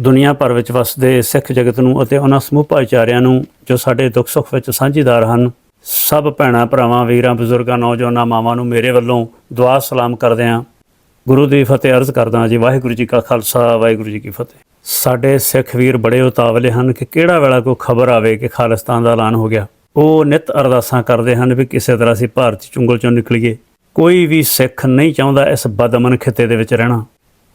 ਦੁਨੀਆ ਭਰ ਵਿੱਚ ਵਸਦੇ ਸਿੱਖ ਜਗਤ ਨੂੰ ਅਤੇ ਉਹਨਾਂ ਸਮੂਹ ਭਾਈਚਾਰਿਆਂ ਨੂੰ ਜੋ ਸਾਡੇ ਦੁੱਖ ਸੁੱਖ ਵਿੱਚ ਸਾਂਝੀਦਾਰ ਹਨ, ਸਭ ਭੈਣਾਂ, ਭਰਾਵਾਂ, ਵੀਰਾਂ, ਬਜ਼ੁਰਗਾਂ, ਨੌਜਵਾਨਾਂ, ਮਾਵਾਂ ਨੂੰ ਮੇਰੇ ਵੱਲੋਂ ਦੁਆ ਸਲਾਮ ਕਰਦੇ ਹਾਂ। ਗੁਰੂ ਦੀ ਫਤਿਹ ਅਰਜ਼ ਕਰਦਾ ਜੀ, ਵਾਹਿਗੁਰੂ ਜੀ ਕਾ ਖਾਲਸਾ, ਵਾਹਿਗੁਰੂ ਜੀ ਕੀ ਫਤਿਹ। ਸਾਡੇ ਸਿੱਖ ਵੀਰ ਬੜੇ ਉਤਾਵਲੇ ਹਨ ਕਿ ਕਿਹੜਾ ਵੇਲਾ ਕੋਈ ਖਬਰ ਆਵੇ ਕਿ ਖਾਲਿਸਤਾਨ ਦਾ ਐਲਾਨ ਹੋ ਗਿਆ। ਉਹ ਨਿਤ ਅਰਦਾਸਾਂ ਕਰਦੇ ਹਨ ਵੀ ਕਿਸੇ ਤਰ੍ਹਾਂ ਅਸੀਂ ਭਾਰਤੀ ਚੁੰਗਲ ਚੋਂ ਨਿਕਲੀਏ। ਕੋਈ ਵੀ ਸਿੱਖ ਨਹੀਂ ਚਾਹੁੰਦਾ ਇਸ ਬਦਮਨ ਖਿੱਤੇ ਦੇ ਵਿੱਚ ਰਹਿਣਾ।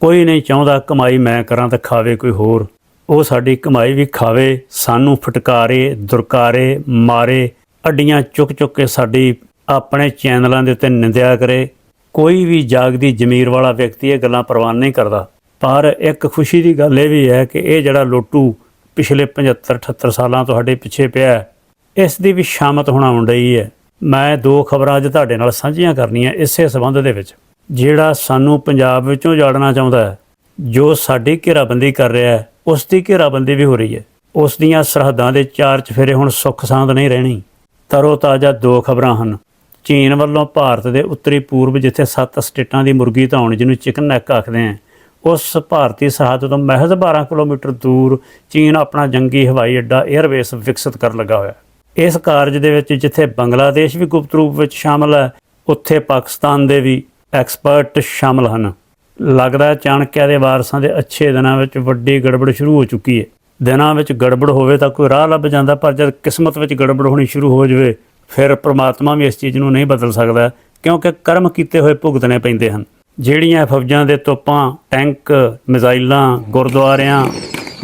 ਕੋਈ ਨਹੀਂ ਚਾਹੁੰਦਾ ਕਮਾਈ ਮੈਂ ਕਰਾਂ ਤਾਂ ਖਾਵੇ ਕੋਈ ਹੋਰ। ਉਹ ਸਾਡੀ ਕਮਾਈ ਵੀ ਖਾਵੇ, ਸਾਨੂੰ ਫਟਕਾਰੇ, ਦੁਰਕਾਰੇ, ਮਾਰੇ, ਅੱਡੀਆਂ ਚੁੱਕ ਚੁੱਕ ਕੇ ਸਾਡੀ ਆਪਣੇ ਚੈਨਲਾਂ ਦੇ ਉੱਤੇ ਨਿੰਦਿਆ ਕਰੇ। ਕੋਈ ਵੀ ਜਾਗਦੀ ਜ਼ਮੀਰ ਵਾਲਾ ਵਿਅਕਤੀ ਇਹ ਗੱਲਾਂ ਪ੍ਰਵਾਨ ਨਹੀਂ ਕਰਦਾ। ਪਰ ਇੱਕ ਖੁਸ਼ੀ ਦੀ ਗੱਲ ਇਹ ਵੀ ਹੈ ਕਿ ਇਹ ਜਿਹੜਾ ਲੋਟੂ ਪਿਛਲੇ 75 78 ਸਾਲਾਂ ਤੋਂ ਸਾਡੇ ਪਿੱਛੇ ਪਿਆ ਇਸ ਦੀ ਵੀ ਸ਼ਾਮਤ ਹੋਣਾ ਹੁੰਦੀ ਹੈ। ਮੈਂ ਦੋ ਖਬਰਾਂ ਅੱਜ ਤੁਹਾਡੇ ਨਾਲ ਸਾਂਝੀਆਂ ਕਰਨੀਆਂ ਇਸੇ ਸਬੰਧ ਦੇ ਵਿੱਚ। ਜਿਹੜਾ ਸਾਨੂੰ ਪੰਜਾਬ ਵਿੱਚੋਂ ਜਾੜਨਾ ਚਾਹੁੰਦਾ ਹੈ, ਜੋ ਸਾਡੀ ਘੇਰਾਬੰਦੀ ਕਰ ਰਿਹਾ ਹੈ ਉਸ ਦੀ ਘੇਰਾਬੰਦੀ ਵੀ ਹੋ ਰਹੀ ਹੈ। ਉਸ ਦੀਆਂ ਸਰਹੱਦਾਂ ਦੇ ਚਾਰ ਚਫੇਰੇ ਹੁਣ ਸੁੱਖ ਸਾਂਦ ਨਹੀਂ ਰਹਿਣੀ। ਤਰੋ ਤਾਜ਼ਾ ਦੋ ਖਬਰਾਂ ਹਨ। ਚੀਨ ਵੱਲੋਂ ਭਾਰਤ ਦੇ ਉੱਤਰੀ ਪੂਰਬ ਜਿੱਥੇ ਸੱਤ ਸਟੇਟਾਂ ਦੀ ਮੁਰਗੀ ਧਾਉਣ ਜਿਹਨੂੰ ਚਿਕਨ ਨੈਕ ਆਖਦੇ ਆ ਉਸ ਭਾਰਤੀ ਸਰਹੱਦ ਤੋਂ ਮਹਿਜ਼ 12 ਕਿਲੋਮੀਟਰ ਦੂਰ ਚੀਨ ਆਪਣਾ ਜੰਗੀ ਹਵਾਈ ਅੱਡਾ 에ਅਰਬੇਸ ਵਿਕਸਿਤ ਕਰਨ ਲੱਗਾ ਹੋਇਆ ਇਸ ਕਾਰਜ ਦੇ ਵਿੱਚ ਜਿੱਥੇ ਬੰਗਲਾਦੇਸ਼ ਵੀ ਗੁਪਤ ਰੂਪ ਵਿੱਚ ਸ਼ਾਮਲ ਹੈ, ਉੱਥੇ ਪਾਕਿਸਤਾਨ ਦੇ ਵੀ ਐਕਸਪਰਟ ਸ਼ਾਮਲ ਹਨ। ਲੱਗਦਾ ਚਾਣਕਿਆ ਦੇ ਵਾਰਸਾਂ ਦੇ ਅੱਛੇ ਦਿਨਾਂ ਵਿੱਚ ਵੱਡੀ ਗੜਬੜ ਸ਼ੁਰੂ ਹੋ ਚੁੱਕੀ ਹੈ। ਦਿਨਾਂ ਵਿੱਚ ਗੜਬੜ ਹੋਵੇ ਤਾਂ ਕੋਈ ਰਾਹ ਲੱਭ ਜਾਂਦਾ, ਪਰ ਜਦ ਕਿਸਮਤ ਵਿੱਚ ਗੜਬੜ ਹੋਣੀ ਸ਼ੁਰੂ ਹੋ ਜਾਵੇ, ਫਿਰ ਪ੍ਰਮਾਤਮਾ ਵੀ ਇਸ ਚੀਜ਼ ਨੂੰ ਨਹੀਂ ਬਦਲ ਸਕਦਾ, ਕਿਉਂਕਿ ਕਰਮ ਕੀਤੇ ਹੋਏ ਭੁਗਤਣੇ ਪੈਂਦੇ ਹਨ। ਜਿਹੜੀਆਂ ਫੌਜਾਂ ਦੇ ਤੋਪਾਂ, ਟੈਂਕ, ਮਿਜ਼ਾਈਲਾਂ, ਗੁਰਦੁਆਰਿਆਂ,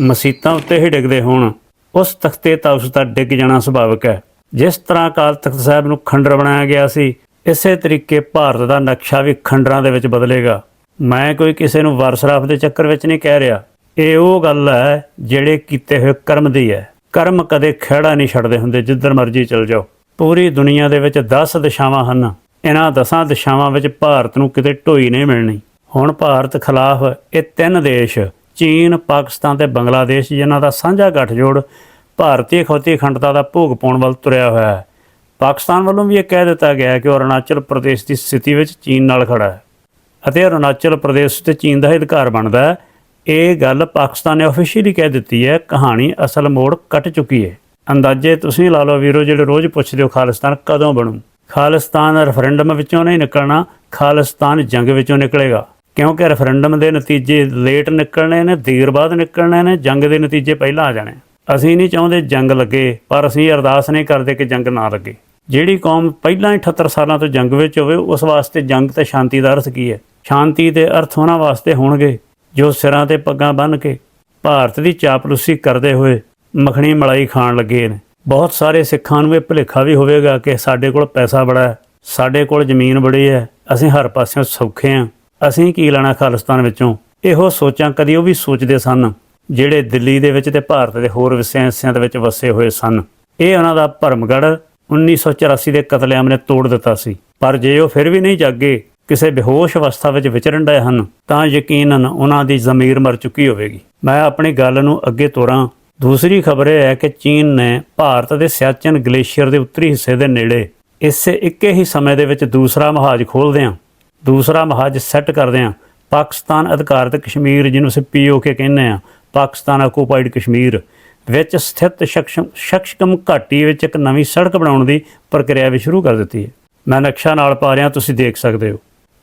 ਮਸੀਤਾਂ ਉੱਤੇ ਹੀ ਡਿੱਗਦੇ ਹੋਣ, ਉਸ ਤਖਤੇ ਤਾਂ ਉਸ ਦਾ ਡਿੱਗ ਜਾਣਾ ਸੁਭਾਵਿਕ ਹੈ। ਜਿਸ ਤਰ੍ਹਾਂ ਅਕਾਲ ਤਖਤ ਸਾਹਿਬ ਨੂੰ ਖੰਡਰ ਬਣਾਇਆ ਗਿਆ ਸੀ ਇਸੇ ਤਰੀਕੇ ਭਾਰਤ ਦਾ ਨਕਸ਼ਾ ਵੀ ਖੰਡਰਾਂ ਦੇ ਵਿੱਚ ਬਦਲੇਗਾ। ਮੈਂ ਕੋਈ ਕਿਸੇ ਨੂੰ ਵਰਸਰਾਫ ਦੇ ਚੱਕਰ ਵਿੱਚ ਨਹੀਂ ਕਹਿ ਰਿਹਾ। ਇਹ ਉਹ ਗੱਲ ਹੈ ਜਿਹੜੇ ਕੀਤੇ ਹੋਏ ਕਰਮ ਦੀ ਹੈ। ਕਰਮ ਕਦੇ ਖਿਹੜਾ ਨਹੀਂ ਛੱਡਦੇ ਹੁੰਦੇ, ਜਿੱਧਰ ਮਰਜ਼ੀ ਚਲ ਜਾਓ। ਪੂਰੀ ਦੁਨੀਆ ਦੇ ਵਿੱਚ 10 ਦਿਸ਼ਾਵਾਂ ਹਨ। ਇਹਨਾਂ 10 ਦਿਸ਼ਾਵਾਂ ਵਿੱਚ ਭਾਰਤ ਨੂੰ ਕਿਤੇ ਢੋਈ ਨਹੀਂ ਮਿਲਣੀ। ਹੁਣ ਭਾਰਤ ਖਿਲਾਫ ਇਹ ਤਿੰਨ ਦੇਸ਼, ਚੀਨ, ਪਾਕਿਸਤਾਨ ਤੇ ਬੰਗਲਾਦੇਸ਼ ਜਿਨ੍ਹਾਂ ਦਾ ਸਾਂਝਾ ਗੱਠਜੋੜ, ਭਾਰਤੀ ਖੋਤੀ ਅਖੰਡਤਾ ਦਾ ਭੋਗ ਪਾਉਣ ਵੱਲ ਤੁਰਿਆ ਹੋਇਆ ਹੈ। ਪਾਕਿਸਤਾਨ ਵੱਲੋਂ ਵੀ ਇਹ ਕਹਿ ਦਿੱਤਾ ਗਿਆ ਹੈ ਕਿ ਅਰੁਣਾਚਲ ਪ੍ਰਦੇਸ਼ ਦੀ ਸਥਿਤੀ ਵਿੱਚ ਚੀਨ ਨਾਲ ਖੜਾ ਹੈ ਅਤੇ ਅਰੁਣਾਚਲ ਪ੍ਰਦੇਸ਼ ਤੇ ਚੀਨ ਦਾ ਹੀ ਅਧਿਕਾਰ ਬਣਦਾ ਹੈ। ਇਹ ਗੱਲ ਪਾਕਿਸਤਾਨ ਨੇ ਅਫੀਸ਼ੀਅਲੀ ਕਹਿ ਦਿੱਤੀ ਹੈ। ਕਹਾਣੀ ਅਸਲ ਮੋੜ ਕੱਟ ਚੁੱਕੀ ਹੈ। ਅੰਦਾਜ਼ੇ ਤੁਸੀਂ ਲਾ ਲਓ ਵੀਰੋ, ਜਿਹੜੇ ਰੋਜ਼ ਪੁੱਛਦੇ ਹੋ ਖਾਲਿਸਤਾਨ ਕਦੋਂ ਬਣੂ? ਖਾਲਿਸਤਾਨ ਰੈਫਰੈਂਡਮ ਵਿੱਚੋਂ ਨਹੀਂ ਨਿਕਲਣਾ, ਖਾਲਿਸਤਾਨ ਜੰਗ ਵਿੱਚੋਂ ਨਿਕਲੇਗਾ। ਕਿਉਂਕਿ ਰੈਫਰੈਂਡਮ ਦੇ ਨਤੀਜੇ ਲੇਟ ਨਿਕਲਣੇ ਨੇ, ਦੇਰ ਬਾਅਦ ਨਿਕਲਣੇ ਨੇ, ਜੰਗ ਦੇ ਨਤੀਜੇ ਪਹਿਲਾਂ ਆ ਜਾਣੇ। ਅਸੀਂ ਨਹੀਂ ਚਾਹੁੰਦੇ ਜੰਗ ਲੱਗੇ, ਪਰ ਅਸੀਂ ਅਰਦਾਸ ਨਹੀਂ ਕਰਦੇ ਕਿ ਜੰਗ ਨਾ ਲੱਗੇ। ਜਿਹੜੀ ਕੌਮ ਪਹਿਲਾਂ ਹੀ 78 ਸਾਲਾਂ ਤੋਂ ਜੰਗ ਵਿੱਚ ਹੋਵੇ, ਉਸ ਵਾਸਤੇ ਜੰਗ ਤੇ ਸ਼ਾਂਤੀ ਦਾ ਅਰਥ ਕੀ ਹੈ? ਸ਼ਾਂਤੀ ਦੇ ਅਰਥ ਉਹਨਾਂ ਵਾਸਤੇ ਹੋਣਗੇ, ਜੋ ਸਿਰਾਂ ਤੇ ਪੱਗਾਂ ਬੰਨ੍ਹ ਕੇ ਭਾਰਤ ਦੀ ਚਾਪਲੂਸੀ ਕਰਦੇ ਹੋਏ ਮੱਖਣੀ ਮਲਾਈ ਖਾਣ ਲੱਗੇ ਨੇ। ਬਹੁਤ ਸਾਰੇ ਸਿੱਖਾਂ ਨੂੰ ਇਹ ਭੁਲੇਖਾ ਵੀ ਹੋਵੇਗਾ ਕਿ ਸਾਡੇ ਕੋਲ ਪੈਸਾ ਬੜਾ ਹੈ, ਸਾਡੇ ਕੋਲ ਜ਼ਮੀਨ ਬੜੀ ਹੈ, ਅਸੀਂ ਹਰ ਪਾਸਿਓਂ ਸੌਖੇ ਹਾਂ। ਅਸੀਂ ਕੀ ਲੈਣਾ ਖਾਲਿਸਤਾਨ ਵਿੱਚੋਂ? ਇਹੋ ਸੋਚਾਂ ਕਦੀ ਉਹ ਵੀ ਸੋਚਦੇ ਸਨ, ਜਿਹੜੇ ਦਿੱਲੀ ਦੇ ਵਿੱਚ ਤੇ ਭਾਰਤ ਦੇ ਹੋਰ ਵਿਸਿਆਂ ਹਿੱਸਿਆਂ ਦੇ ਵਿੱਚ ਵਸੇ ਹੋਏ ਸਨ। ਇਹ ਉਹਨਾਂ ਦਾ ਭਰਮਗੜ 1984 ਦੇ ਕਤਲੇਆਮ ਨੇ ਤੋੜ ਦਿੱਤਾ ਸੀ। ਪਰ ਜੇ ਉਹ ਫਿਰ ਵੀ ਨਹੀਂ ਜਾਗੇ, ਕਿਸੇ ਬੇਹੋਸ਼ ਅਵਸਥਾ ਵਿੱਚ ਵਿਚਰਨ ਡਏ ਹਨ, ਤਾਂ ਯਕੀਨਨ ਉਹਨਾਂ ਦੀ ਜ਼ਮੀਰ ਮਰ ਚੁੱਕੀ ਹੋਵੇਗੀ। ਮੈਂ ਆਪਣੀ ਗੱਲ ਨੂੰ ਅੱਗੇ ਤੋਰਾਂ। ਦੂਸਰੀ ਖਬਰ ਇਹ ਹੈ ਕਿ ਚੀਨ ਨੇ ਭਾਰਤ ਦੇ ਸਿਆਚਨ ਗਲੇਸ਼ੀਅਰ ਦੇ ਉੱਤਰੀ ਹਿੱਸੇ ਦੇ ਨੇੜੇ ਇਸੇ ਇੱਕੇ ਹੀ ਸਮੇਂ ਦੇ ਵਿੱਚ ਦੂਸਰਾ ਮਹਾਜ ਖੋਲ੍ਹਦਿਆਂ ਦੂਸਰਾ ਮਹਾਜ ਸੈੱਟ ਕਰਦਿਆਂ ਪਾਕਿਸਤਾਨ ਅਧਿਕਾਰਤ ਕਸ਼ਮੀਰ ਜਿਹਨੂੰ ਅਸੀਂ ਪੀਓਕੇ ਕਹਿੰਦੇ ਆ, ਪਾਕਿਸਤਾਨ ਆਕੂਪਾਈਡ ਕਸ਼ਮੀਰ। ਵਿੱਚ ਸਥਿਤ ਸ਼ਖਸ਼ਕਮ ਘਾਟੀ ਵਿੱਚ ਇੱਕ ਨਵੀਂ ਸੜਕ ਬਣਾਉਣ ਦੀ ਪ੍ਰਕਿਰਿਆ ਵੀ ਸ਼ੁਰੂ ਕਰ ਦਿੱਤੀ ਹੈ। ਮੈਂ ਨਕਸ਼ਾ ਨਾਲ ਪਾ ਰਿਹਾ, ਤੁਸੀਂ ਦੇਖ ਸਕਦੇ ਹੋ।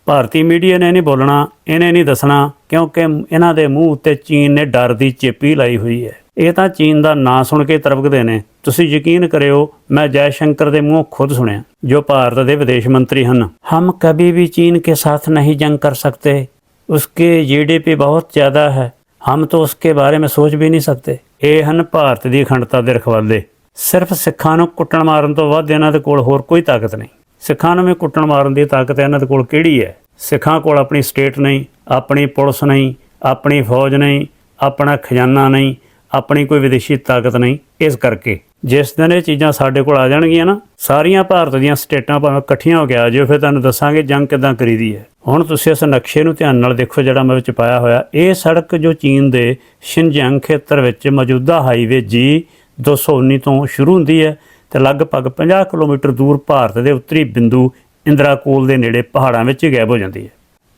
ਭਾਰਤੀ ਮੀਡੀਆ ਨੇ ਨਹੀਂ ਬੋਲਣਾ, ਇਹਨੇ ਨਹੀਂ ਦੱਸਣਾ, ਕਿਉਂਕਿ ਇਹਨਾਂ ਦੇ ਮੂੰਹ ਉੱਤੇ ਚੀਨ ਨੇ ਡਰ ਦੀ ਚੇਪੀ ਲਾਈ ਹੋਈ ਹੈ। ਇਹ ਤਾਂ ਚੀਨ ਦਾ ਨਾਂ ਸੁਣ ਕੇ ਤਰਬਕਦੇ ਨੇ। ਤੁਸੀਂ ਯਕੀਨ ਕਰਿਓ, ਮੈਂ ਜੈ ਸ਼ੰਕਰ ਦੇ ਮੂੰਹ ਖੁਦ ਸੁਣਿਆ, ਜੋ ਭਾਰਤ ਦੇ ਵਿਦੇਸ਼ ਮੰਤਰੀ ਹਨ। ਹਮ ਕभी ਵੀ ਚੀਨ ਕੇ ਸਾਥ ਨਹੀਂ ਜੰਗ ਕਰ ਸਕਤੇ। ਉਸਕੇ ਜੀਡੀਪੀ ਬਹੁਤ ਜ਼ਿਆਦਾ ਹੈ। ਹਮ ਤਾਂ ਉਸਕੇ ਬਾਰੇ ਮੈਂ ਸੋਚ ਵੀ ਨਹੀਂ ਸਕਦੇ ਇਹ ਹਨ ਭਾਰਤ ਦੀ ਅਖੰਡਤਾ ਦੇ ਰਖਵਾਲੇ। ਸਿਰਫ ਸਿੱਖਾਂ ਨੂੰ ਕੁੱਟਣ ਮਾਰਨ ਤੋਂ ਵੱਧ ਇਹਨਾਂ ਦੇ ਕੋਲ ਹੋਰ ਕੋਈ ਤਾਕਤ ਨਹੀਂ। ਸਿੱਖਾਂ ਨੂੰ ਵੀ ਕੁੱਟਣ ਮਾਰਨ ਦੀ ਤਾਕਤ ਇਹਨਾਂ ਦੇ ਕੋਲ ਕਿਹੜੀ ਹੈ? ਸਿੱਖਾਂ ਕੋਲ ਆਪਣੀ ਸਟੇਟ ਨਹੀਂ, ਆਪਣੀ ਪੁਲਿਸ ਨਹੀਂ, ਆਪਣੀ ਫੌਜ ਨਹੀਂ, ਆਪਣਾ ਖਜ਼ਾਨਾ ਨਹੀਂ ਆਪਣੀ ਕੋਈ ਵਿਦੇਸ਼ੀ ਤਾਕਤ ਨਹੀਂ, ਇਸ ਕਰਕੇ। ਜਿਸ ਦਿਨ ਇਹ ਚੀਜ਼ਾਂ ਸਾਡੇ ਕੋਲ ਆ ਜਾਣਗੀਆਂ ਨਾ, ਸਾਰੀਆਂ ਭਾਰਤ ਦੀਆਂ ਸਟੇਟਾਂ ਭਾਵੇਂ ਇਕੱਠੀਆਂ ਹੋ ਕੇ ਆ ਜਿਓ, ਫਿਰ ਤੁਹਾਨੂੰ ਦੱਸਾਂਗੇ ਜੰਗ ਕਿਦਾਂ ਕਰੀਦੀ ਹੈ। ਹੁਣ ਤੁਸੀਂ ਇਸ ਨਕਸ਼ੇ ਨੂੰ ਧਿਆਨ ਨਾਲ ਦੇਖੋ ਜਿਹੜਾ ਮੈਂ ਵਿੱਚ ਪਾਇਆ ਹੋਇਆ। ਇਹ ਸੜਕ ਜੋ ਚੀਨ ਦੇ ਸ਼ਿਨਜਿਆਂਗ ਖੇਤਰ ਵਿੱਚ ਮੌਜੂਦਾ ਹਾਈਵੇ ਜੀ 219 ਤੋਂ ਸ਼ੁਰੂ ਹੁੰਦੀ ਹੈ ਤੇ ਲਗਭਗ 50 ਕਿਲੋਮੀਟਰ ਦੂਰ ਭਾਰਤ ਦੇ ਉੱਤਰੀ ਬਿੰਦੂ ਇੰਦਰਾਕੋਲ ਦੇ ਨੇੜੇ ਪਹਾੜਾਂ ਵਿੱਚ ਹੀ ਗਾਇਬ ਹੋ ਜਾਂਦੀ ਹੈ।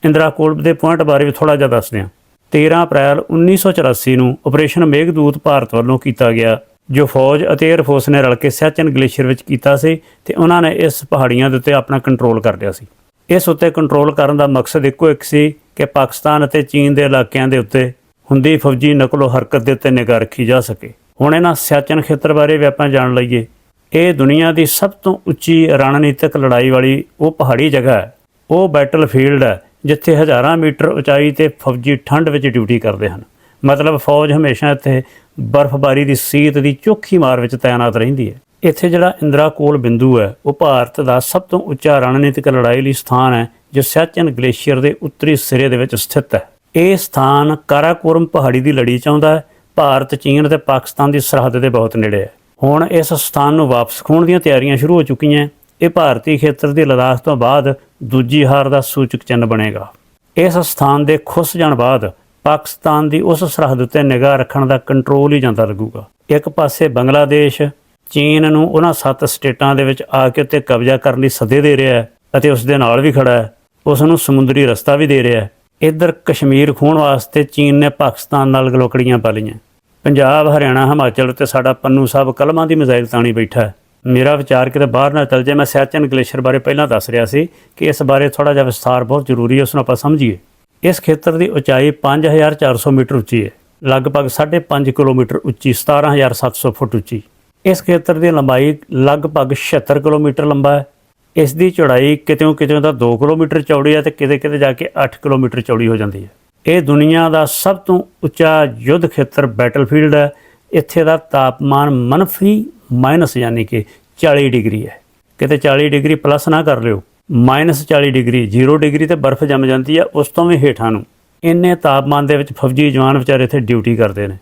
ਇੰਦਰਾਕੋਲ ਦੇ ਪੁਆਇੰਟ ਬਾਰੇ ਵੀ ਥੋੜਾ ਜਿਹਾ ਦੱਸਦੇ ਹਾਂ 13 ਅਪ੍ਰੈਲ 1984 ਨੂੰ ਆਪਰੇਸ਼ਨ ਮੇਘਦੂਤ ਭਾਰਤ ਵੱਲੋਂ ਕੀਤਾ ਗਿਆ, ਜੋ ਫੌਜ ਅਤੇ 에ਅਰ ਫੋਰਸ ਨੇ ਰਲ ਕੇ ਸਿਆਚਨ ਗਲੇਸ਼ੀਅਰ ਵਿੱਚ ਕੀਤਾ ਸੀ ਤੇ ਉਹਨਾਂ ਨੇ ਇਸ ਪਹਾੜੀਆਂ ਦੇ ਉੱਤੇ ਆਪਣਾ ਕੰਟਰੋਲ ਕਰ ਲਿਆ ਸੀ। ਇਸ ਉੱਤੇ ਕੰਟਰੋਲ ਕਰਨ ਦਾ ਮਕਸਦ ਇੱਕੋ ਇੱਕ ਸੀ ਕਿ ਪਾਕਿਸਤਾਨ ਅਤੇ ਚੀਨ ਦੇ ਇਲਾਕਿਆਂ ਦੇ ਉੱਤੇ ਹੁੰਦੀ ਫੌਜੀ ਨਕਲੋ ਹਰਕਤ ਦੇ ਉੱਤੇ ਨਿਗਾਹ ਰੱਖੀ ਜਾ ਸਕੇ। ਹੁਣ ਇਹਨਾਂ ਸਿਆਚਨ ਖੇਤਰ ਬਾਰੇ ਵੀ ਆਪਾਂ ਜਾਣ ਲਈਏ। ਇਹ ਦੁਨੀਆ ਦੀ ਸਭ ਤੋਂ ਉੱਚੀ ਰਣਨੀਤਿਕ ਲੜਾਈ ਵਾਲੀ ਉਹ ਪਹਾੜੀ ਜਗ੍ਹਾ ਹੈ। ਉਹ ਬੈਟਲਫੀਲਡ ਹੈ। ਜਿੱਥੇ ਹਜ਼ਾਰਾਂ ਮੀਟਰ ਉਚਾਈ ਤੇ ਫੌਜੀ ਠੰਡ ਵਿੱਚ ਡਿਊਟੀ ਕਰਦੇ ਹਨ। ਮਤਲਬ ਫੌਜ ਹਮੇਸ਼ਾ ਇੱਥੇ ਬਰਫ਼ਬਾਰੀ ਦੀ ਸੀਤ ਦੀ ਚੋਖੀ ਮਾਰ ਵਿੱਚ ਤਾਇਨਾਤ ਰਹਿੰਦੀ ਹੈ। ਇੱਥੇ ਜਿਹੜਾ ਇੰਦਰਾ ਕੋਲ ਬਿੰਦੂ ਹੈ, ਉਹ ਭਾਰਤ ਦਾ ਸਭ ਤੋਂ ਉੱਚਾ ਰਣਨੀਤਿਕ ਲੜਾਈ ਲਈ ਸਥਾਨ ਹੈ, ਜੋ ਸਿਆਚਨ ਗਲੇਸ਼ੀਅਰ ਦੇ ਉੱਤਰੀ ਸਿਰੇ ਦੇ ਵਿੱਚ ਸਥਿਤ ਹੈ। ਇਹ ਸਥਾਨ ਕਾਰਾਕੋਰਮ ਪਹਾੜੀ ਦੀ ਲੜੀ 'ਚ ਆਉਂਦਾ ਹੈ। ਭਾਰਤ, ਚੀਨ ਅਤੇ ਪਾਕਿਸਤਾਨ ਦੀ ਸਰਹੱਦ ਦੇ ਬਹੁਤ ਨੇੜੇ ਹੈ। ਹੁਣ ਇਸ ਸਥਾਨ ਨੂੰ ਵਾਪਸ ਖੋਣ ਦੀਆਂ ਤਿਆਰੀਆਂ ਸ਼ੁਰੂ ਹੋ ਚੁੱਕੀਆਂ। ਇਹ ਭਾਰਤੀ ਖੇਤਰ ਦੀ ਲਦਾਖ ਤੋਂ ਬਾਅਦ ਦੂਜੀ ਹਾਰ ਦਾ ਸੂਚਕ ਚਿੰਨ੍ਹ ਬਣੇਗਾ। ਇਸ ਸਥਾਨ ਦੇ ਖੁੱਸ ਜਾਣ ਬਾਅਦ ਪਾਕਿਸਤਾਨ ਦੀ ਉਸ ਸਰਹੱਦ ਉੱਤੇ ਨਿਗਾਹ ਰੱਖਣ ਦਾ ਕੰਟਰੋਲ ਹੀ ਜਾਂਦਾ ਲੱਗੂਗਾ। ਇੱਕ ਪਾਸੇ ਬੰਗਲਾਦੇਸ਼, ਚੀਨ ਨੂੰ ਉਹਨਾਂ ਸੱਤ ਸਟੇਟਾਂ ਦੇ ਵਿੱਚ ਆ ਕੇ ਉੱਤੇ ਕਬਜ਼ਾ ਕਰਨ ਲਈ ਸੱਦੇ ਦੇ ਰਿਹਾ ਹੈ ਅਤੇ ਉਸ ਦੇ ਨਾਲ ਵੀ ਖੜਾ ਹੈ। ਉਸ ਨੂੰ ਸਮੁੰਦਰੀ ਰਸਤਾ ਵੀ ਦੇ ਰਿਹਾ ਹੈ। ਇੱਧਰ ਕਸ਼ਮੀਰ ਖੋਣ ਵਾਸਤੇ ਚੀਨ ਨੇ ਪਾਕਿਸਤਾਨ ਨਾਲ ਗਲੋਕੜੀਆਂ ਪਾ ਲਈਆਂ। ਪੰਜਾਬ, ਹਰਿਆਣਾ, ਹਿਮਾਚਲ ਉੱਤੇ ਸਾਡਾ ਪੰਨੂ ਸਾਹਿਬ ਕਲਮਾਂ ਦੀ ਮਿਜ਼ਾਈਲ ਤਾਣੀ ਬੈਠਾ ਹੈ। ਮੇਰਾ ਵਿਚਾਰ ਕਿਤੇ ਬਾਹਰ ਨਾ ਚੱਲ ਜਾਏ, ਮੈਂ ਸੈਚਨ ਗਲੇਸ਼ੀਅਰ ਬਾਰੇ ਪਹਿਲਾਂ ਦੱਸ ਰਿਹਾ ਸੀ ਕਿ ਇਸ ਬਾਰੇ ਥੋੜਾ ਜਿਹਾ ਵਿਸਥਾਰ ਬਹੁਤ ਜ਼ਰੂਰੀ ਹੈ, ਉਸ ਨੂੰ ਆਪਾਂ ਸਮਝੀਏ। ਇਸ ਖੇਤਰ ਦੀ ਉਚਾਈ 5400 ਮੀਟਰ ਉੱਚੀ ਹੈ, ਲਗਭਗ 5.5 ਕਿਲੋਮੀਟਰ ਉੱਚੀ 17700 ਫੁੱਟ ਉੱਚੀ। ਇਸ ਖੇਤਰ ਦੀ ਲੰਬਾਈ ਲਗਭਗ 76 ਕਿਲੋਮੀਟਰ ਲੰਬਾ ਹੈ। ਇਸ ਦੀ ਚੌੜਾਈ ਕਿਤੇੋਂ ਕਿਤੇੋਂ ਤਾਂ 2 ਕਿਲੋਮੀਟਰ ਚੌੜੀ ਹੈ ਤੇ ਕਿਤੇ ਕਿਤੇ ਜਾ ਕੇ 8 ਕਿਲੋਮੀਟਰ ਚੌੜੀ ਹੋ ਜਾਂਦੀ ਹੈ। ਇਹ ਦੁਨੀਆ ਦਾ ਸਭ ਤੋਂ ਉੱਚਾ ਯੁੱਧ ਖੇਤਰ ਬੈਟਲਫੀਲਡ ਹੈ। ਇੱਥੇ ਦਾ ਤਾਪਮਾਨ ਮਨਫੀ ਮਾਈਨਸ ਯਾਨੀ ਕਿ 40 ਡਿਗਰੀ ਹੈ ਕਿਤੇ 40 ਡਿਗਰੀ ਪਲੱਸ ਨਾ ਕਰ ਲਿਓ ਮਾਈਨਸ 40 ਡਿਗਰੀ 0 ਡਿਗਰੀ ਤੇ ਬਰਫ਼ ਜੰਮ ਜਾਂਦੀ ਹੈ ਉਸ ਤੋਂ ਵੀ ਹੇਠਾਂ ਨੂੰ ਇੰਨੇ ਤਾਪਮਾਨ ਦੇ ਵਿੱਚ ਫੌਜੀ ਜਵਾਨ ਵਿਚਾਰੇ ਇੱਥੇ ਡਿਊਟੀ ਕਰਦੇ ਨੇ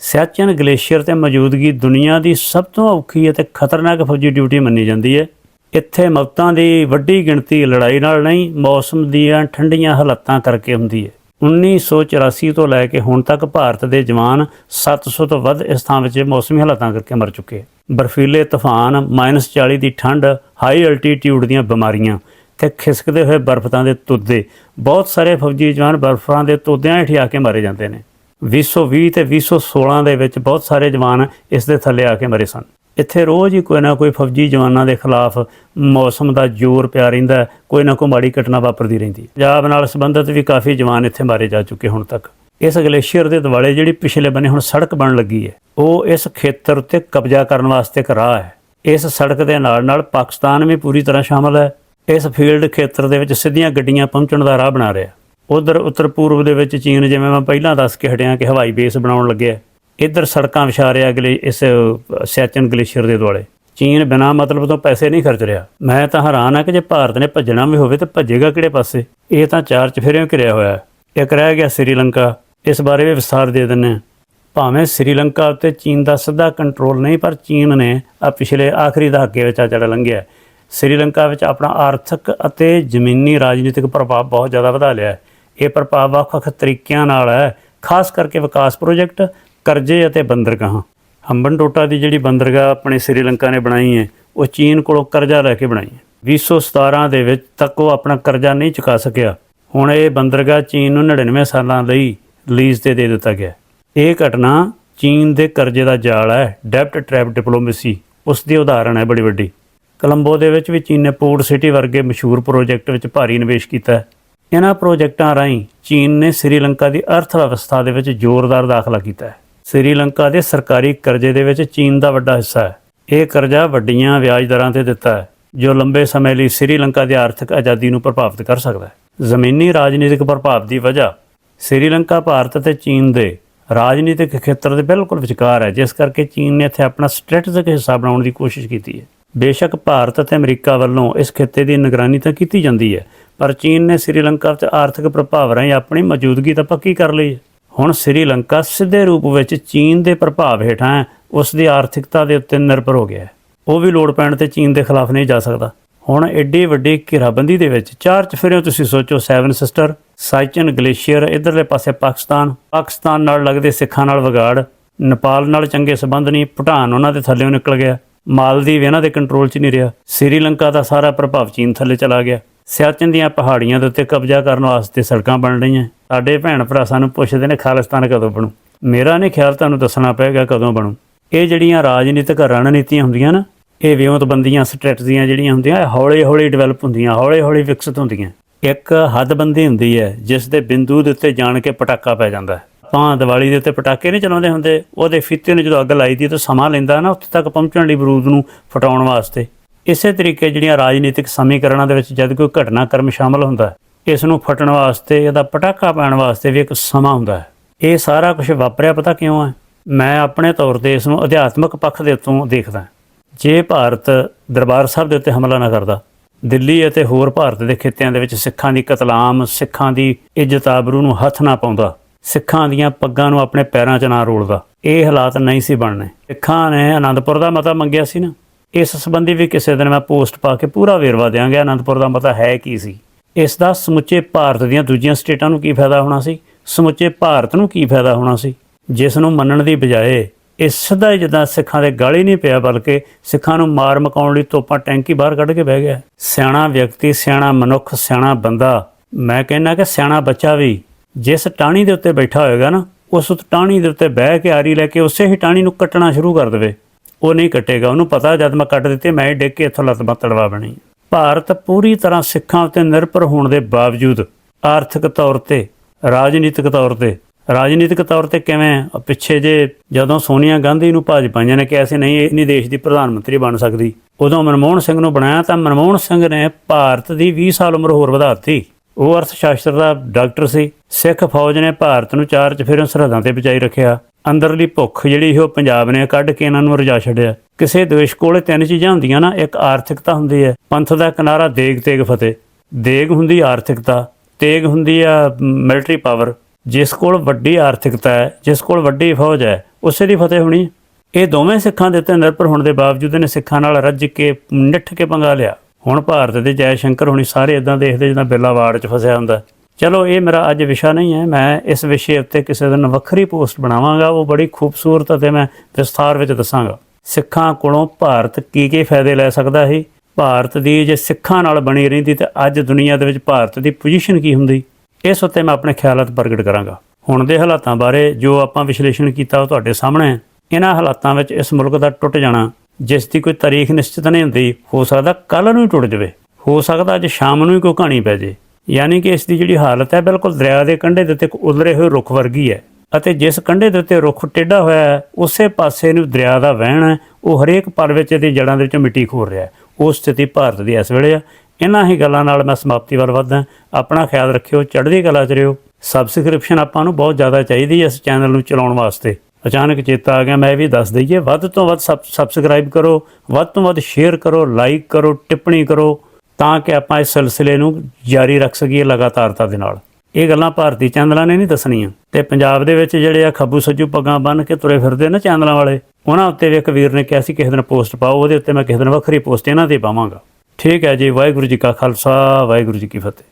ਸਿਆਚਨ ਗਲੇਸ਼ੀਅਰ ਤੇ ਮੌਜੂਦਗੀ ਦੁਨੀਆ ਦੀ ਸਭ ਤੋਂ ਔਖੀ ਅਤੇ ਖਤਰਨਾਕ ਫੌਜੀ ਡਿਊਟੀ ਮੰਨੀ ਜਾਂਦੀ ਹੈ ਇੱਥੇ ਮੌਤਾਂ ਦੀ ਵੱਡੀ ਗਿਣਤੀ ਲੜਾਈ ਨਾਲ ਨਹੀਂ ਮੌਸਮ ਦੀਆਂ ਠੰਡੀਆਂ ਹਾਲਾਤਾਂ ਕਰਕੇ ਹੁੰਦੀ ਹੈ 1984 ਤੋਂ ਲੈ ਕੇ ਹੁਣ ਤੱਕ ਭਾਰਤ ਦੇ ਜਵਾਨ 700 ਤੋਂ ਵੱਧ ਇਸ ਥਾਂ ਵਿੱਚ ਮੌਸਮੀ ਹਾਲਾਤਾਂ ਕਰਕੇ ਮਰ ਚੁੱਕੇ। ਬਰਫੀਲੇ ਤੂਫਾਨ -40 ਦੀ ਠੰਡ, ਹਾਈ ਅਲਟੀਟਿਊਡ ਦੀਆਂ ਬਿਮਾਰੀਆਂ ਤੇ ਖਿਸਕਦੇ ਹੋਏ ਬਰਫ਼ਾਂ ਦੇ ਤੁੱਦੇ। ਬਹੁਤ ਸਾਰੇ ਫੌਜੀ ਜਵਾਨ ਬਰਫ਼ਾਂ ਦੇ ਤੁੱਦਿਆਂ ਹੇਠ ਆ ਕੇ ਮਾਰੇ ਜਾਂਦੇ ਨੇ। 2020 ਤੇ 2016 ਦੇ ਵਿੱਚ ਬਹੁਤ ਸਾਰੇ ਜਵਾਨ ਇਸ ਦੇ ਥੱਲੇ ਆ ਕੇ ਮਰੇ ਸਨ। ਇੱਥੇ ਰੋਜ਼ ਹੀ ਕੋਈ ਨਾ ਕੋਈ ਫੌਜੀ ਜਵਾਨਾਂ ਦੇ ਖਿਲਾਫ ਮੌਸਮ ਦਾ ਜ਼ੋਰ ਪਿਆ ਰਹਿੰਦਾ ਕੋਈ ਨਾ ਕੋਈ ਮਾੜੀ ਘਟਨਾ ਵਾਪਰਦੀ ਰਹਿੰਦੀ ਹੈ। ਪੰਜਾਬ ਨਾਲ ਸੰਬੰਧਿਤ ਵੀ ਕਾਫੀ ਜਵਾਨ ਇੱਥੇ ਮਾਰੇ ਜਾ ਚੁੱਕੇ ਹੁਣ ਤੱਕ। ਇਸ ਗਲੇਸ਼ੀਅਰ ਦੇ ਦੁਆਲੇ ਜਿਹੜੀ ਪਿਛਲੇ ਬੰਨੇ ਹੁਣ ਸੜਕ ਬਣ ਲੱਗੀ ਹੈ, ਉਹ ਇਸ ਖੇਤਰ ਉੱਤੇ ਕਬਜ਼ਾ ਕਰਨ ਵਾਸਤੇ ਇੱਕ ਰਾਹ ਹੈ। ਇਸ ਸੜਕ ਦੇ ਨਾਲ ਨਾਲ ਪਾਕਿਸਤਾਨ ਵੀ ਪੂਰੀ ਤਰ੍ਹਾਂ ਸ਼ਾਮਲ ਹੈ। ਇਸ ਫੀਲਡ ਖੇਤਰ ਦੇ ਵਿੱਚ ਸਿੱਧੀਆਂ ਗੱਡੀਆਂ ਪਹੁੰਚਣ ਦਾ ਰਾਹ ਬਣਾ ਰਿਹਾ ਉਧਰ ਉੱਤਰ ਪੂਰਬ ਦੇ ਵਿੱਚ ਚੀਨ, ਜਿਵੇਂ ਮੈਂ ਪਹਿਲਾਂ ਦੱਸ ਕੇ ਹਟਿਆ ਕਿ ਹਵਾਈ ਬੇਸ ਬਣਾਉਣ ਲੱਗਿਆ ਇੱਧਰ ਸੜਕਾਂ ਵਿਛਾ ਰਿਹਾ ਅਗਲੇ ਇਸ ਅ, ਸਿਆਚਨ ਗਲੇਸ਼ੀਅਰ ਦੇ ਦੁਆਲੇ। ਚੀਨ ਬਿਨਾਂ ਮਤਲਬ ਤੋਂ ਪੈਸੇ ਨਹੀਂ ਖਰਚ ਰਿਹਾ। ਮੈਂ ਤਾਂ ਹੈਰਾਨ ਆ ਕਿ ਜੇ ਭਾਰਤ ਨੇ ਭੱਜਣਾ ਵੀ ਹੋਵੇ ਤਾਂ ਭੱਜੇਗਾ ਕਿਹੜੇ ਪਾਸੇ? ਇਹ ਤਾਂ ਚਾਰ ਚਫੇਰਿਆਂ ਘਿਰਿਆ ਹੋਇਆ ਹੈ। ਇੱਕ ਰਹਿ ਗਿਆ ਸ੍ਰੀਲੰਕਾ। ਇਸ ਬਾਰੇ ਵੀ ਵਿਸਥਾਰ ਦੇ ਦਿੰਨੇ ਹਾਂ। ਭਾਵੇਂ ਸ੍ਰੀਲੰਕਾ ਉੱਤੇ ਚੀਨ ਦਾ ਸਿੱਧਾ ਕੰਟਰੋਲ ਨਹੀਂ ਪਰ ਚੀਨ ਨੇ ਆ ਪਿਛਲੇ ਆਖਰੀ ਦਹਾਕੇ ਵਿੱਚ ਆ ਜਿਹੜਾ ਲੰਘਿਆ ਸ੍ਰੀਲੰਕਾ ਵਿੱਚ ਆਪਣਾ ਆਰਥਿਕ ਅਤੇ ਜ਼ਮੀਨੀ ਰਾਜਨੀਤਿਕ ਪ੍ਰਭਾਵ ਬਹੁਤ ਜ਼ਿਆਦਾ ਵਧਾ ਲਿਆ ਹੈ। ਇਹ ਪ੍ਰਭਾਵ ਵੱਖ-ਵੱਖ ਤਰੀਕਿਆਂ ਨਾਲ ਹੈ। ਖਾਸ ਕਰਕੇ ਵਿਕਾਸ ਪ੍ਰੋਜੈਕਟ ਕਰਜ਼ੇ ਅਤੇ ਬੰਦਰਗਾਹਾਂ। ਹੰਬਨ ਟੋਟਾ ਦੀ ਜਿਹੜੀ ਬੰਦਰਗਾਹ ਆਪਣੇ ਸ੍ਰੀਲੰਕਾ ਨੇ ਬਣਾਈ ਹੈ, ਉਹ ਚੀਨ ਕੋਲੋਂ ਕਰਜ਼ਾ ਲੈ ਕੇ ਬਣਾਈ ਹੈ। 2017 ਦੇ ਵਿੱਚ ਤੱਕ ਉਹ ਆਪਣਾ ਕਰਜ਼ਾ ਨਹੀਂ ਚੁਕਾ ਸਕਿਆ। ਹੁਣ ਇਹ ਬੰਦਰਗਾਹ ਚੀਨ ਨੂੰ 99 ਸਾਲਾਂ ਲਈ ਲੀਜ਼ ਤੇ ਦੇ ਦਿੱਤਾ ਗਿਆ ਇਹ ਘਟਨਾ ਚੀਨ ਦੇ ਕਰਜ਼ੇ ਦਾ ਜਾਲ ਹੈ ਡੈਪਟ ਟ੍ਰੈਪ ਡਿਪਲੋਮੇਸੀ। ਉਸ ਦੀ ਉਦਾਹਰਣ ਹੈ ਬੜੀ ਵੱਡੀ। ਕਲੰਬੋ ਦੇ ਵਿੱਚ ਵੀ ਚੀਨ ਨੇ ਪੋਰਟ ਸਿਟੀ ਵਰਗੇ ਮਸ਼ਹੂਰ ਪ੍ਰੋਜੈਕਟ ਵਿੱਚ ਭਾਰੀ ਨਿਵੇਸ਼ ਕੀਤਾ ਹੈ। ਇਹਨਾਂ ਪ੍ਰੋਜੈਕਟਾਂ ਰਾਹੀਂ ਚੀਨ ਨੇ ਸ੍ਰੀਲੰਕਾ ਦੀ ਅਰਥ ਵਿਵਸਥਾ ਦੇ ਵਿੱਚ ਜ਼ੋਰਦਾਰ ਦਾਖਲਾ ਕੀਤਾ ਹੈ। ਸ੍ਰੀਲੰਕਾ ਦੇ ਸਰਕਾਰੀ ਕਰਜ਼ੇ ਦੇ ਵਿੱਚ ਚੀਨ ਦਾ ਵੱਡਾ ਹਿੱਸਾ ਹੈ। ਇਹ ਕਰਜ਼ਾ ਵੱਡੀਆਂ ਵਿਆਜ ਦਰਾਂ ਤੇ ਦਿੱਤਾ ਹੈ, ਜੋ ਲੰਬੇ ਸਮੇਂ ਲਈ ਸ੍ਰੀਲੰਕਾ ਦੀ ਆਰਥਿਕ ਆਜ਼ਾਦੀ ਨੂੰ ਪ੍ਰਭਾਵਿਤ ਕਰ ਸਕਦਾ ਹੈ। ਜ਼ਮੀਨੀ ਰਾਜਨੀਤਿਕ ਪ੍ਰਭਾਵ ਦੀ ਵਜ੍ਹਾ ਸ੍ਰੀਲੰਕਾ, ਭਾਰਤ ਅਤੇ ਚੀਨ ਦੇ ਰਾਜਨੀਤਿਕ ਖੇਤਰ ਦੇ ਬਿਲਕੁਲ ਵਿਚਕਾਰ ਹੈ, ਜਿਸ ਕਰਕੇ ਚੀਨ ਨੇ ਇੱਥੇ ਆਪਣਾ ਸਟ੍ਰੈਟੇਜਿਕ ਹਿੱਸਾ ਬਣਾਉਣ ਦੀ ਕੋਸ਼ਿਸ਼ ਕੀਤੀ ਹੈ। ਬੇਸ਼ੱਕ ਭਾਰਤ ਅਤੇ ਅਮਰੀਕਾ ਵੱਲੋਂ ਇਸ ਖਿੱਤੇ ਦੀ ਨਿਗਰਾਨੀ ਤਾਂ ਕੀਤੀ ਜਾਂਦੀ ਹੈ, ਪਰ ਚੀਨ ਨੇ ਸ੍ਰੀਲੰਕਾ 'ਤੇ ਆਰਥਿਕ ਪ੍ਰਭਾਵ ਰਾਹੀਂ ਆਪਣੀ ਮੌਜੂਦਗੀ ਤਾਂ ਪੱਕੀ ਕਰ ਲਈ ਹੈ। ਹੁਣ ਸ੍ਰੀਲੰਕਾ ਸਿੱਧੇ ਰੂਪ ਵਿੱਚ ਚੀਨ ਦੇ ਪ੍ਰਭਾਵ ਹੇਠਾਂ ਹੈ, ਉਸ ਦੀ ਆਰਥਿਕਤਾ ਦੇ ਉੱਤੇ ਨਿਰਭਰ ਹੋ ਗਿਆ ਹੈ। ਉਹ ਵੀ ਲੋੜ ਪੈਣ ਤੇ ਚੀਨ ਦੇ ਖਿਲਾਫ ਨਹੀਂ ਜਾ ਸਕਦਾ। ਹੁਣ ਐਡੀ ਵੱਡੀ ਘੇਰਾਬੰਦੀ ਦੇ ਵਿੱਚ ਚਾਰ ਚਫੇਰਿਆਂ ਤੁਸੀਂ ਸੋਚੋ, ਸੈਵਨ ਸਿਸਟਰ, ਸਾਈਚਨ ਗਲੇਸ਼ੀਅਰ, ਇਧਰਲੇ ਪਾਸੇ ਪਾਕਿਸਤਾਨ ਪਾਕਿਸਤਾਨ ਨਾਲ ਲੱਗਦੇ ਸਿੱਖਾਂ ਨਾਲ ਵਿਗਾੜ, ਨੇਪਾਲ ਨਾਲ ਚੰਗੇ ਸਬੰਧ ਨਹੀਂ, ਭੂਟਾਨ ਉਹਨਾਂ ਦੇ ਥੱਲੇੋਂ ਨਿਕਲ ਗਿਆ, ਮਾਲਦੀਵ ਇਹਨਾਂ ਦੇ ਕੰਟਰੋਲ 'ਚ ਨਹੀਂ ਰਿਹਾ, ਸ੍ਰੀਲੰਕਾ ਦਾ ਸਾਰਾ ਪ੍ਰਭਾਵ ਚੀਨ ਥੱਲੇ ਚਲਾ ਗਿਆ। ਸਿਆਚਨ ਦੀਆਂ ਪਹਾੜੀਆਂ ਦੇ ਉੱਤੇ ਕਬਜ਼ਾ ਕਰਨ ਵਾਸਤੇ ਸੜਕਾਂ ਬਣ ਰਹੀਆਂ। ਸਾਡੇ ਭੈਣ ਭਰਾ ਸਾਨੂੰ ਪੁੱਛਦੇ ਨੇ, ਖਾਲਿਸਤਾਨ ਕਦੋਂ ਬਣੂ? ਮੇਰਾ ਨਹੀਂ ਖਿਆਲ ਤੁਹਾਨੂੰ ਦੱਸਣਾ ਪਏਗਾ ਕਦੋਂ ਬਣੂ। ਇਹ ਜਿਹੜੀਆਂ ਰਾਜਨੀਤਿਕ ਰਣਨੀਤੀਆਂ ਹੁੰਦੀਆਂ ਨਾ, ਇਹ ਵਿਉਂਤਬੰਦੀਆਂ ਸਟ੍ਰੈਟਜੀਆਂ ਜਿਹੜੀਆਂ ਹੁੰਦੀਆਂ ਹੌਲੀ ਹੌਲੀ ਡਿਵੈਲਪ ਹੁੰਦੀਆਂ ਹੌਲੀ ਹੌਲੀ ਵਿਕਸਿਤ ਹੁੰਦੀਆਂ। ਇੱਕ ਹੱਦਬੰਦੀ ਹੁੰਦੀ ਹੈ, ਜਿਸ ਦੇ ਬਿੰਦੂ ਦੇ ਉੱਤੇ ਜਾਣ ਕੇ ਪਟਾਕਾ ਪੈ ਜਾਂਦਾ ਹੈ। ਆਪਾਂ ਦੀਵਾਲੀ ਦੇ ਉੱਤੇ ਪਟਾਕੇ ਨਹੀਂ ਚਲਾਉਂਦੇ ਹੁੰਦੇ, ਉਹਦੇ ਫੀਤੇ ਨੂੰ ਜਦੋਂ ਅੱਗ ਲਾਈ ਦੀ ਤਾਂ ਸਮਾਂ ਲੈਂਦਾ ਨਾ, ਉੱਥੇ ਤੱਕ ਪਹੁੰਚਣ ਲਈ ਬਰੂਦ ਨੂੰ ਫਟਾਉਣ ਵਾਸਤੇ। ਇਸੇ ਤਰੀਕੇ ਜਿਹੜੀਆਂ ਰਾਜਨੀਤਿਕ ਸਮੀਕਰਨਾਂ ਦੇ ਵਿੱਚ ਜਦ ਕੋਈ ਘਟਨਾਕ੍ਰਮ ਸ਼ਾਮਲ ਹੁੰਦਾ ਇਸ ਨੂੰ ਫਟਣ ਵਾਸਤੇ, ਇਹਦਾ ਪਟਾਕਾ ਪਾਉਣ ਵਾਸਤੇ ਵੀ ਇੱਕ ਸਮਾਂ ਹੁੰਦਾ ਹੈ। ਇਹ ਸਾਰਾ ਕੁਝ ਵਾਪਰਿਆ ਪਤਾ ਕਿਉਂ ਹੈ? ਮੈਂ ਆਪਣੇ ਤੌਰ ਤੇ ਇਸ ਨੂੰ ਅਧਿਆਤਮਕ ਪੱਖ ਦੇ ਉੱਤੋਂ ਦੇਖਦਾ ਜੇ ਭਾਰਤ ਦਰਬਾਰ ਸਾਹਿਬ ਦੇ ਉੱਤੇ ਹਮਲਾ ਨਾ ਕਰਦਾ, ਦਿੱਲੀ ਅਤੇ ਹੋਰ ਭਾਰਤ ਦੇ ਖਿੱਤਿਆਂ ਦੇ ਵਿੱਚ ਸਿੱਖਾਂ ਦੀ ਕਤਲਾਮ, ਸਿੱਖਾਂ ਦੀ ਇੱਜ਼ਤ ਆਬਰੂ ਨੂੰ ਹੱਥ ਨਾ ਪਾਉਂਦਾ, ਸਿੱਖਾਂ ਦੀਆਂ ਪੱਗਾਂ ਨੂੰ ਆਪਣੇ ਪੈਰਾਂ 'ਚ ਨਾ ਰੋਲਦਾ, ਇਹ ਹਾਲਾਤ ਨਹੀਂ ਸੀ ਬਣਨੇ। ਸਿੱਖਾਂ ਨੇ ਆਨੰਦਪੁਰ ਦਾ ਮਤਾ ਮੰਗਿਆ ਸੀ ਨਾ। ਇਸ ਸੰਬੰਧੀ ਵੀ ਕਿਸੇ ਦਿਨ ਮੈਂ ਪੋਸਟ ਪਾ ਕੇ ਪੂਰਾ ਵੇਰਵਾ ਦਿਆਂਗਾ ਆਨੰਦਪੁਰ ਦਾ ਮਤਾ ਹੈ ਕੀ ਸੀ। ਇਸ ਦਾ ਸਮੁੱਚੇ ਭਾਰਤ ਦੀਆਂ ਦੂਜੀਆਂ ਸਟੇਟਾਂ ਨੂੰ ਕੀ ਫਾਇਦਾ ਹੋਣਾ ਸੀ? ਸਮੁੱਚੇ ਭਾਰਤ ਨੂੰ ਕੀ ਫਾਇਦਾ ਹੋਣਾ ਸੀ? ਜਿਸ ਨੂੰ ਮੰਨਣ ਦੀ ਬਜਾਏ ਇਹ ਸਿੱਧਾ ਹੀ ਜਿੱਦਾਂ ਸਿੱਖਾਂ ਦੇ ਗਾਲੀ ਨਹੀਂ ਪਿਆ, ਬਲਕਿ ਸਿੱਖਾਂ ਨੂੰ ਮਾਰ ਮਕਾਉਣ ਲਈ ਤੋਪਾਂ ਟੈਂਕੀ ਬਾਹਰ ਕੱਢ ਕੇ ਬਹਿ ਗਿਆ। ਸਿਆਣਾ ਵਿਅਕਤੀ, ਸਿਆਣਾ ਮਨੁੱਖ, ਸਿਆਣਾ ਬੰਦਾ, ਮੈਂ ਕਹਿੰਦਾ ਕਿ ਸਿਆਣਾ ਬੱਚਾ ਵੀ ਜਿਸ ਟਾਹਣੀ ਦੇ ਉੱਤੇ ਬੈਠਾ ਹੋਏਗਾ ਨਾ, ਉਸ ਉੱਤੇ ਟਾਹਣੀ ਦੇ ਉੱਤੇ ਬਹਿ ਕੇ ਆਰੀ ਲੈ ਕੇ ਉਸੇ ਹੀ ਟਾਹਣੀ ਨੂੰ ਕੱਟਣਾ ਸ਼ੁਰੂ ਕਰ ਦੇਵੇ। ਉਹ ਨਹੀਂ ਕੱਟੇਗਾ। ਉਹਨੂੰ ਪਤਾ ਜਦ ਮੈਂ ਕੱਟ ਦਿੱਤੀ, ਮੈਂ ਹੀ ਡਿੱਗ ਕੇ ਇੱਥੋਂ ਲੱਤ ਤੜਵਾ ਬਣੀ। ਭਾਰਤ ਪੂਰੀ ਤਰ੍ਹਾਂ ਸਿੱਖਾਂ ਉੱਤੇ ਨਿਰਭਰ ਹੋਣ ਦੇ ਬਾਵਜੂਦ ਆਰਥਿਕ ਤੌਰ ਤੇ, ਰਾਜਨੀਤਿਕ ਤੌਰ ਤੇ, ਰਾਜਨੀਤਿਕ ਤੌਰ ਤੇ ਕਿਵੇਂ? ਪਿੱਛੇ ਜੇ ਜਦੋਂ ਸੋਨੀਆ ਗਾਂਧੀ ਨੂੰ ਭਾਜਪਾਈਆਂ ਨੇ ਕਿਹਾ ਸੀ, ਨਹੀਂ, ਇਹ ਨਹੀਂ ਦੇਸ਼ ਦੀ ਪ੍ਰਧਾਨ ਮੰਤਰੀ ਬਣ ਸਕਦੀ। ਉਦੋਂ ਮਨਮੋਹਨ ਸਿੰਘ ਨੂੰ ਬਣਾਇਆ ਤਾਂ ਮਨਮੋਹਨ ਸਿੰਘ ਨੇ ਭਾਰਤ ਦੀ 20 ਸਾਲ ਉਮਰ ਹੋਰ ਵਧਾਤੀ। ਉਹ ਅਰਥ ਸ਼ਾਸਤਰ ਦਾ ਡਾਕਟਰ ਸੀ। ਸਿੱਖ ਫੌਜ ਨੇ ਭਾਰਤ ਨੂੰ ਚਾਰ ਚਫੇਰਿਓਂ ਸਰਹੱਦਾਂ ਤੇ ਬਚਾਈ ਰੱਖਿਆ। ਅੰਦਰਲੀ ਭੁੱਖ ਜਿਹੜੀ ਸੀ ਉਹ ਪੰਜਾਬ ਨੇ ਕੱਢ ਕੇ ਇਹਨਾਂ ਨੂੰ ਰਜਾ ਛੱਡਿਆ। ਕਿਸੇ ਦੇਸ਼ ਕੋਲੇ ਤਿੰਨ ਚੀਜ਼ਾਂ ਹੁੰਦੀਆਂ ਨਾ, ਇੱਕ ਆਰਥਿਕਤਾ ਹੁੰਦੀ ਹੈ। ਪੰਥ ਦਾ ਕਿਨਾਰਾ ਦੇਗ, ਤੇਗ, ਫਤਿਹ। ਦੇਗ ਹੁੰਦੀ ਆਰਥਿਕਤਾ, ਤੇਗ ਹੁੰਦੀ ਆ ਮਿਲਟਰੀ ਪਾਵਰ ਜਿਸ ਕੋਲ ਵੱਡੀ ਆਰਥਿਕਤਾ ਹੈ, ਜਿਸ ਕੋਲ ਵੱਡੀ ਫੌਜ ਹੈ, ਉਸੇ ਦੀ ਫਤਿਹ ਹੋਣੀ ਇਹ ਦੋਵੇਂ ਸਿੱਖਾਂ ਦੇ ਉੱਤੇ ਨਿਰਭਰ ਹੋਣ ਦੇ ਬਾਵਜੂਦ ਨੇ ਸਿੱਖਾਂ ਨਾਲ ਰੱਜ ਕੇ, ਨਿੱਠ ਕੇ ਪੰਗਾ ਲਿਆ। ਹੁਣ ਭਾਰਤ ਦੇ ਜੈ ਸ਼ੰਕਰ ਹੋਣੀ ਸਾਰੇ ਇਦਾਂ ਦੇਖਦੇ ਜਿੱਦਾਂ ਬਿੱਲਾ ਵਾੜ 'ਚ ਫਸਿਆ ਹੁੰਦਾ। ਚਲੋ, ਇਹ ਮੇਰਾ ਅੱਜ ਵਿਸ਼ਾ ਨਹੀਂ ਹੈ। ਮੈਂ ਇਸ ਵਿਸ਼ੇ ਉੱਤੇ ਕਿਸੇ ਦਿਨ ਵੱਖਰੀ ਪੋਸਟ ਬਣਾਵਾਂਗਾ। ਉਹ ਬੜੀ ਖੂਬਸੂਰਤ ਅਤੇ ਮੈਂ ਵਿਸਥਾਰ ਵਿੱਚ ਦੱਸਾਂਗਾ। ਸਿੱਖਾਂ ਕੋਲੋਂ ਭਾਰਤ ਕੀ ਕੀ ਫਾਇਦੇ ਲੈ ਸਕਦਾ ਹੈ ਭਾਰਤ ਦੀ ਜੇ ਸਿੱਖਾਂ ਨਾਲ ਬਣੀ ਰਹਿੰਦੀ ਤੇ ਅੱਜ ਦੁਨੀਆ ਦੇ ਵਿੱਚ ਭਾਰਤ ਦੀ ਪੋਜੀਸ਼ਨ ਕੀ ਹੁੰਦੀ? ਇਸ ਉੱਤੇ ਮੈਂ ਆਪਣੇ ਖਿਆਲਾਤ ਪ੍ਰਗਟ ਕਰਾਂਗਾ। ਹੁਣ ਦੇ ਹਾਲਾਤਾਂ ਬਾਰੇ ਜੋ ਆਪਾਂ ਵਿਸ਼ਲੇਸ਼ਣ ਕੀਤਾ ਉਹ ਤੁਹਾਡੇ ਸਾਹਮਣੇ ਹੈ। ਇਹਨਾਂ ਹਾਲਾਤਾਂ ਵਿੱਚ ਇਸ ਮੁਲਕ ਦਾ ਟੁੱਟ ਜਾਣਾ, ਜਿਸ ਦੀ ਕੋਈ ਤਾਰੀਖ ਨਿਸ਼ਚਿਤ ਨਹੀਂ ਹੁੰਦੀ, ਹੋ ਸਕਦਾ ਕੱਲ ਨੂੰ ਹੀ ਟੁੱਟ ਜਾਵੇ। ਹੋ ਸਕਦਾ ਅੱਜ ਸ਼ਾਮ ਨੂੰ ਹੀ ਕੋਈ ਕਹਾਣੀ ਪੈ ਜੇ। ਯਾਨੀ ਕਿ ਇਸ ਦੀ ਜਿਹੜੀ ਹਾਲਤ ਹੈ ਬਿਲਕੁਲ ਦਰਿਆ ਦੇ ਕੰਢੇ ਦੇ ਉੱਤੇ ਇੱਕ ਉਲਰੇ ਹੋਏ ਰੁੱਖ ਵਰਗੀ ਹੈ ਅਤੇ ਜਿਸ ਕੰਢੇ ਦੇ ਉੱਤੇ ਰੁੱਖ ਟੇਢਾ ਹੋਇਆ ਹੈ, ਉਸੇ ਪਾਸੇ ਨੂੰ ਦਰਿਆ ਦਾ ਵਹਿਣ ਹੈ, ਉਹ ਹਰੇਕ ਪਲ ਵਿੱਚ ਇਹਦੀ ਜੜਾਂ ਦੇ ਵਿੱਚੋਂ ਮਿੱਟੀ ਖੋਰ ਰਿਹਾ ਹੈ। ਉਹ ਸਥਿਤੀ ਭਾਰਤ ਦੀ ਇਸ ਵੇਲੇ ਆ। ਇਹਨਾਂ ਹੀ ਗੱਲਾਂ ਨਾਲ ਮੈਂ ਸਮਾਪਤੀ ਵੱਲ ਵਧਦਾ ਆਪਣਾ ਖਿਆਲ ਰੱਖਿਓ, ਚੜ੍ਹਦੀ ਕਲਾ ਚ ਰਿਓ ਸਬਸਕ੍ਰਿਪਸ਼ਨ ਆਪਾਂ ਨੂੰ ਬਹੁਤ ਜ਼ਿਆਦਾ ਚਾਹੀਦੀ ਹੈ ਇਸ ਚੈਨਲ ਨੂੰ ਚਲਾਉਣ ਵਾਸਤੇ। ਅਚਾਨਕ ਚੇਤਾ ਆ ਗਿਆ, ਮੈਂ ਇਹ ਵੀ ਦੱਸ ਦਈਏ, ਵੱਧ ਤੋਂ ਵੱਧ ਸਬ- ਸਬਸਕ੍ਰਾਈਬ ਕਰੋ, ਵੱਧ ਤੋਂ ਵੱਧ ਸ਼ੇਅਰ ਕਰੋ ਲਾਈਕ ਕਰੋ, ਟਿੱਪਣੀ ਕਰੋ। ਤਾਂ ਕਿ ਆਪਾਂ ਇਸ ਸਿਲਸਿਲੇ ਨੂੰ ਜਾਰੀ ਰੱਖ ਸਕੀਏ ਲਗਾਤਾਰਤਾ ਦੇ ਨਾਲ। ਇਹ ਗੱਲਾਂ ਭਾਰਤੀ ਚੈਨਲਾਂ ਨੇ ਨਹੀਂ ਦੱਸਣੀਆਂ। ਤੇ ਪੰਜਾਬ ਦੇ ਵਿੱਚ ਜਿਹੜੇ ਆ ਖੱਬੂ ਸੱਜੂ ਪੱਗਾਂ ਬੰਨ ਕੇ ਤੁਰੇ ਫਿਰਦੇ ਨਾ ਚੈਨਲਾਂ ਵਾਲੇ, ਉਹਨਾਂ ਉੱਤੇ ਵੀ ਇੱਕ ਵੀਰ ਨੇ ਕਿਹਾ ਸੀ, ਕਿਸੇ ਦਿਨ ਪੋਸਟ ਪਾਓ, ਉਹਦੇ ਉੱਤੇ ਮੈਂ ਕਿਸੇ ਦਿਨ ਵੱਖਰੀ ਪੋਸਟ ਇਹਨਾਂ ਤੇ ਪਾਵਾਂਗਾ। ਠੀਕ ਹੈ ਜੀ, ਵਾਹਿਗੁਰੂ ਜੀ ਕਾ ਖਾਲਸਾ, ਵਾਹਿਗੁਰੂ ਜੀ ਕੀ ਫਤਿਹ।